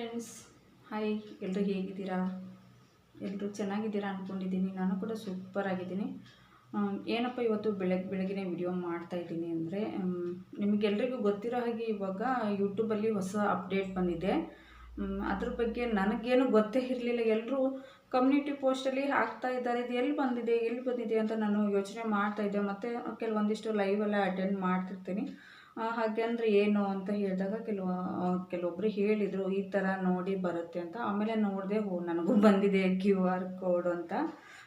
Friends hi ಎಲ್ಲರೂ ಹೇಗಿದ್ದೀರಾ? ಎಲ್ಲರೂ ಚೆನ್ನಾಗಿದ್ದೀರಾ ಅಂದ್ಕೊಂಡಿದ್ದೀನಿ ನಾನು ಕೂಡ ಸೂಪರ್ ಆಗಿದ್ದೀನಿ. ಏನಪ್ಪ ಇವತ್ತು ಬೆಳಗ್ಗೆ ಬೆಳಗ್ಗೆ ವಿಡಿಯೋ ಮಾಡ್ತಾ ಇದ್ದೀನಿ ಅಂದರೆ ನಿಮಗೆಲ್ರಿಗೂ ಗೊತ್ತಿರೋ ಹಾಗೆ ಇವಾಗ ಯೂಟ್ಯೂಬಲ್ಲಿ ಹೊಸ ಅಪ್ಡೇಟ್ ಬಂದಿದೆ. ಅದ್ರ ಬಗ್ಗೆ ನನಗೇನು ಗೊತ್ತೇ ಇರಲಿಲ್ಲ. ಎಲ್ಲರೂ ಕಮ್ಯುನಿಟಿ ಪೋಸ್ಟಲ್ಲಿ ಹಾಕ್ತಾ ಇದ್ದಾರೆ. ಇದು ಎಲ್ಲಿ ಬಂದಿದೆ ಎಲ್ಲಿ ಬಂದಿದೆ ಅಂತ ನಾನು ಯೋಚನೆ ಮಾಡ್ತಾ ಇದ್ದೆ. ಮತ್ತು ಕೆಲವೊಂದಿಷ್ಟು ಲೈವ್ ಎಲ್ಲ ಅಟೆಂಡ್ ಮಾಡ್ತಿರ್ತೀನಿ. ಹಾಗೆ ಅಂದರೆ ಏನು ಅಂತ ಹೇಳಿದಾಗ ಕೆಲವು ಕೆಲವೊಬ್ಬರು ಹೇಳಿದರು, ಈ ಥರ ನೋಡಿ ಬರುತ್ತೆ ಅಂತ. ಆಮೇಲೆ ನೋಡಿದೆ, ಓ, ನನಗೂ ಬಂದಿದೆ ಕ್ಯೂ ಆರ್ ಕೋಡ್ ಅಂತ.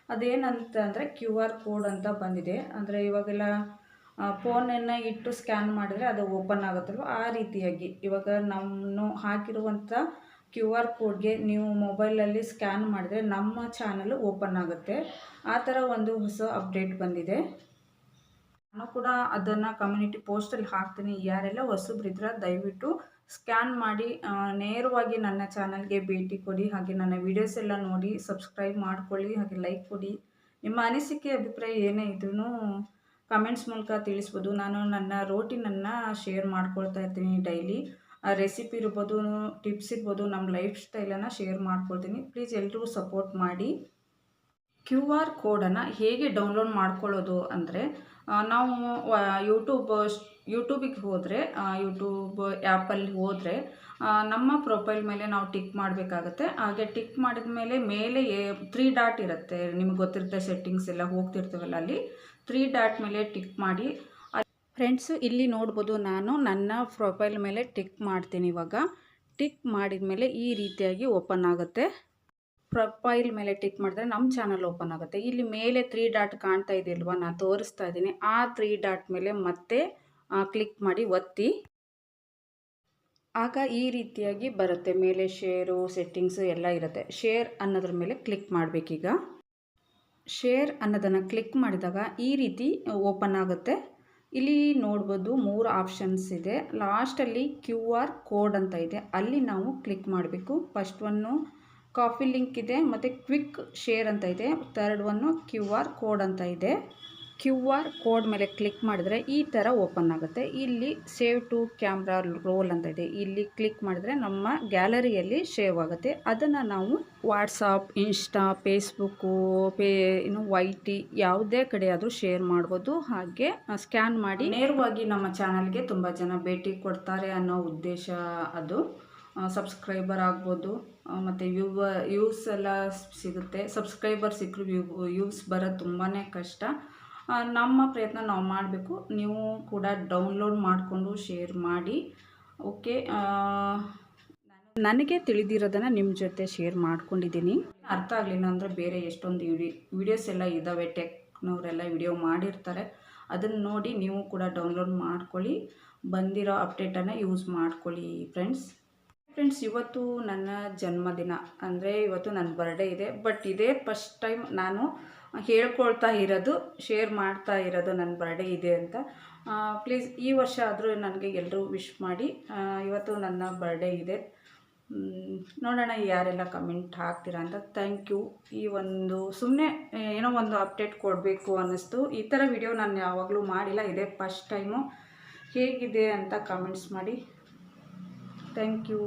ಅದೇನಂತ ಅಂದರೆ ಕ್ಯೂ ಆರ್ ಕೋಡ್ ಅಂತ ಬಂದಿದೆ. ಅಂದರೆ ಇವಾಗೆಲ್ಲ ಫೋನನ್ನು ಇಟ್ಟು ಸ್ಕ್ಯಾನ್ ಮಾಡಿದ್ರೆ ಅದು ಓಪನ್ ಆಗುತ್ತಲ್ವ? ಆ ರೀತಿಯಾಗಿ. ಇವಾಗ ನಮ್ಮನ್ನು ಹಾಕಿರುವಂಥ ಕ್ಯೂ ಆರ್ ಕೋಡ್ಗೆ ನೀವು ಮೊಬೈಲಲ್ಲಿ ಸ್ಕ್ಯಾನ್ ಮಾಡಿದ್ರೆ ನಮ್ಮ ಚಾನಲ್ ಓಪನ್ ಆಗುತ್ತೆ. ಆ ಥರ ಒಂದು ಹೊಸ ಅಪ್ಡೇಟ್ ಬಂದಿದೆ. ನಾನು ಕೂಡ ಅದನ್ನು ಕಮ್ಯುನಿಟಿ ಪೋಸ್ಟಲ್ಲಿ ಹಾಕ್ತೀನಿ. ಯಾರೆಲ್ಲ ಹೊಸಬ್ರಿದ್ರೆ ದಯವಿಟ್ಟು ಸ್ಕ್ಯಾನ್ ಮಾಡಿ ನೇರವಾಗಿ ನನ್ನ ಚಾನಲ್ಗೆ ಭೇಟಿ ಕೊಡಿ. ಹಾಗೆ ನನ್ನ ವಿಡಿಯೋಸ್ ಎಲ್ಲ ನೋಡಿ ಸಬ್ಸ್ಕ್ರೈಬ್ ಮಾಡ್ಕೊಳ್ಳಿ. ಹಾಗೆ ಲೈಕ್ ಕೊಡಿ. ನಿಮ್ಮ ಅನಿಸಿಕೆ, ಅಭಿಪ್ರಾಯ ಏನೇ ಇದ್ರೂ ಕಮೆಂಟ್ಸ್ ಮೂಲಕ ತಿಳಿಸ್ಬೋದು. ನಾನು ನನ್ನ ರೋಟಿನನ್ನು ಶೇರ್ ಮಾಡ್ಕೊಳ್ತಾ ಇರ್ತೀನಿ ಡೈಲಿ ರೆಸಿಪಿ ಇರ್ಬೋದು ಟಿಪ್ಸ್ ಇರ್ಬೋದು, ನಮ್ಮ ಲೈಫ್ ಸ್ಟೈಲನ್ನು ಶೇರ್ ಮಾಡ್ಕೊಳ್ತೀನಿ. ಪ್ಲೀಸ್ ಎಲ್ಲರೂ ಸಪೋರ್ಟ್ ಮಾಡಿ. ಕ್ಯೂ ಆರ್ ಕೋಡನ್ನು ಹೇಗೆ ಡೌನ್ಲೋಡ್ ಮಾಡ್ಕೊಳ್ಳೋದು ಅಂದರೆ ನಾವು ಯೂಟ್ಯೂಬ್ ಯೂಟ್ಯೂಬಿಗೆ ಹೋದರೆ ಯೂಟ್ಯೂಬ್ ಆ್ಯಪಲ್ಲಿ ಹೋದರೆ ನಮ್ಮ ಪ್ರೊಫೈಲ್ ಮೇಲೆ ನಾವು ಟಿಕ್ ಮಾಡಬೇಕಾಗತ್ತೆ. ಹಾಗೆ ಟಿಕ್ ಮಾಡಿದ ಮೇಲೆ ಮೇಲೆ ತ್ರೀ ಡಾಟ್ ಇರುತ್ತೆ. ನಿಮ್ಗೆ ಗೊತ್ತಿರುತ್ತೆ ಸೆಟ್ಟಿಂಗ್ಸ್ ಎಲ್ಲ ಹೋಗ್ತಿರ್ತೀವಲ್ಲ ಅಲ್ಲಿ. ತ್ರೀ ಡಾಟ್ ಮೇಲೆ ಟಿಕ್ ಮಾಡಿ. ಫ್ರೆಂಡ್ಸು ಇಲ್ಲಿ ನೋಡ್ಬೋದು ನಾನು ನನ್ನ ಪ್ರೊಫೈಲ್ ಮೇಲೆ ಟಿಕ್ ಮಾಡ್ತೀನಿ ಇವಾಗ. ಟಿಕ್ ಮಾಡಿದ ಮೇಲೆ ಈ ರೀತಿಯಾಗಿ ಓಪನ್ ಆಗುತ್ತೆ. ಪ್ರೊಫೈಲ್ ಮೇಲೆ ಟಿಕ್ ಮಾಡಿದ್ರೆ ನಮ್ಮ ಚಾನಲ್ ಓಪನ್ ಆಗುತ್ತೆ. ಇಲ್ಲಿ ಮೇಲೆ ತ್ರೀ ಡಾಟ್ ಕಾಣ್ತಾ ಇದೆಯಲ್ವಾ? ನಾನು ತೋರಿಸ್ತಾ ಇದ್ದೀನಿ. ಆ ತ್ರೀ ಡಾಟ್ ಮೇಲೆ ಮತ್ತೆ ಕ್ಲಿಕ್ ಮಾಡಿ ಒತ್ತಿ. ಆಗ ಈ ರೀತಿಯಾಗಿ ಬರುತ್ತೆ. ಮೇಲೆ ಶೇರು ಸೆಟ್ಟಿಂಗ್ಸು ಎಲ್ಲ ಇರುತ್ತೆ. ಶೇರ್ ಅನ್ನೋದ್ರ ಮೇಲೆ ಕ್ಲಿಕ್ ಮಾಡಬೇಕೀಗ. ಶೇರ್ ಅನ್ನೋದನ್ನು ಕ್ಲಿಕ್ ಮಾಡಿದಾಗ ಈ ರೀತಿ ಓಪನ್ ಆಗುತ್ತೆ. ಇಲ್ಲಿ ನೋಡ್ಬೋದು ಮೂರು ಆಪ್ಷನ್ಸ್ ಇದೆ. ಲಾಸ್ಟಲ್ಲಿ ಕ್ಯೂ ಆರ್ ಕೋಡ್ ಅಂತ ಇದೆ. ಅಲ್ಲಿ ನಾವು ಕ್ಲಿಕ್ ಮಾಡಬೇಕು. ಫಸ್ಟ್ ಒನ್ನು ಕಾಫಿ ಲಿಂಕ್ ಇದೆ, ಮತ್ತು ಕ್ವಿಕ್ ಶೇರ್ ಅಂತ ಇದೆ. Third one Q R code ಅಂತ ಇದೆ. ಕ್ಯೂ ಆರ್ ಕೋಡ್ ಮೇಲೆ ಕ್ಲಿಕ್ ಮಾಡಿದ್ರೆ ಈ ಥರ ಓಪನ್ ಆಗುತ್ತೆ. ಇಲ್ಲಿ ಸೇವ್ ಟು ಕ್ಯಾಮ್ರಾ ರೋಲ್ ಅಂತ ಇದೆ. ಇಲ್ಲಿ ಕ್ಲಿಕ್ ಮಾಡಿದ್ರೆ ನಮ್ಮ ಗ್ಯಾಲರಿಯಲ್ಲಿ ಸೇವ್ ಆಗುತ್ತೆ. ಅದನ್ನು ನಾವು ವಾಟ್ಸಪ್, ಇನ್ಸ್ಟಾ, ಫೇಸ್ಬುಕ್ಕು, ಪೇ, ಇನ್ನು ವೈ ಟಿ ಯಾವುದೇ ಕಡೆ ಆದರೂ ಶೇರ್ ಮಾಡ್ಬೋದು. ಹಾಗೆ ಸ್ಕ್ಯಾನ್ ಮಾಡಿ. ನೇರವಾಗಿ ನಮ್ಮ ಚಾನಲ್ಗೆ ತುಂಬ ಜನ ಭೇಟಿ ಕೊಡ್ತಾರೆ ಅನ್ನೋ ಉದ್ದೇಶ ಅದು. ಸಬ್ಸ್ಕ್ರೈಬರ್ ಆಗ್ಬೋದು. ಮತ್ತು ವ್ಯೂವ ವ್ಯೂಸ್ ಎಲ್ಲ ಸಿಗುತ್ತೆ. ಸಬ್ಸ್ಕ್ರೈಬರ್ ಸಿಕ್ಕರು ವ್ಯೂ ವ್ಯೂಸ್ ಬರೋದು ತುಂಬಾ ಕಷ್ಟ. ನಮ್ಮ ಪ್ರಯತ್ನ ನಾವು ಮಾಡಬೇಕು. ನೀವು ಕೂಡ ಡೌನ್ಲೋಡ್ ಮಾಡಿಕೊಂಡು ಶೇರ್ ಮಾಡಿ. ಓಕೆ ನನಗೆ ತಿಳಿದಿರೋದನ್ನು ನಿಮ್ಮ ಜೊತೆ ಶೇರ್ ಮಾಡ್ಕೊಂಡಿದ್ದೀನಿ. ಅರ್ಥ ಆಗಲಿಲ್ಲ ಅಂದರೆ ಬೇರೆ ಎಷ್ಟೊಂದು ವಿಡಿ ವಿಡಿಯೋಸ್ ಎಲ್ಲ ಇದ್ದಾವೆ ಟೆಕ್ನವರೆಲ್ಲ ವಿಡಿಯೋ ಮಾಡಿರ್ತಾರೆ. ಅದನ್ನು ನೋಡಿ ನೀವು ಕೂಡ ಡೌನ್ಲೋಡ್ ಮಾಡ್ಕೊಳ್ಳಿ. ಬಂದಿರೋ ಅಪ್ಡೇಟನ್ನು ಯೂಸ್ ಮಾಡ್ಕೊಳ್ಳಿ ಫ್ರೆಂಡ್ಸ್ ಫ್ರೆಂಡ್ಸ್ ಇವತ್ತು ನನ್ನ ಜನ್ಮದಿನ. ಅಂದರೆ ಇವತ್ತು ನನ್ನ ಬರ್ಡೇ ಇದೆ. ಬಟ್ ಇದೇ ಫಸ್ಟ್ ಟೈಮ್ ನಾನು ಹೇಳ್ಕೊಳ್ತಾ ಇರೋದು ಶೇರ್ ಮಾಡ್ತಾ ಇರೋದು ನನ್ನ ಬರ್ಡೇ ಇದೆ ಅಂತ. ಪ್ಲೀಸ್ ಈ ವರ್ಷ ಆದರೂ ನನಗೆ ಎಲ್ಲರೂ ವಿಶ್ ಮಾಡಿ. ಇವತ್ತು ನನ್ನ ಬರ್ಡೇ ಇದೆ. ನೋಡೋಣ ಯಾರೆಲ್ಲ ಕಮೆಂಟ್ ಹಾಕ್ತೀರಾ ಅಂತ. ಥ್ಯಾಂಕ್ ಯು ಈ ಒಂದು ಸುಮ್ಮನೆ ಏನೋ ಒಂದು ಅಪ್ಡೇಟ್ ಕೊಡಬೇಕು ಅನ್ನಿಸ್ತು. ಈ ಥರ ವಿಡಿಯೋ ನಾನು ಯಾವಾಗಲೂ ಮಾಡಿಲ್ಲ. ಇದೇ ಫಸ್ಟ್ ಟೈಮು ಹೇಗಿದೆ ಅಂತ ಕಮೆಂಟ್ಸ್ ಮಾಡಿ. Thank you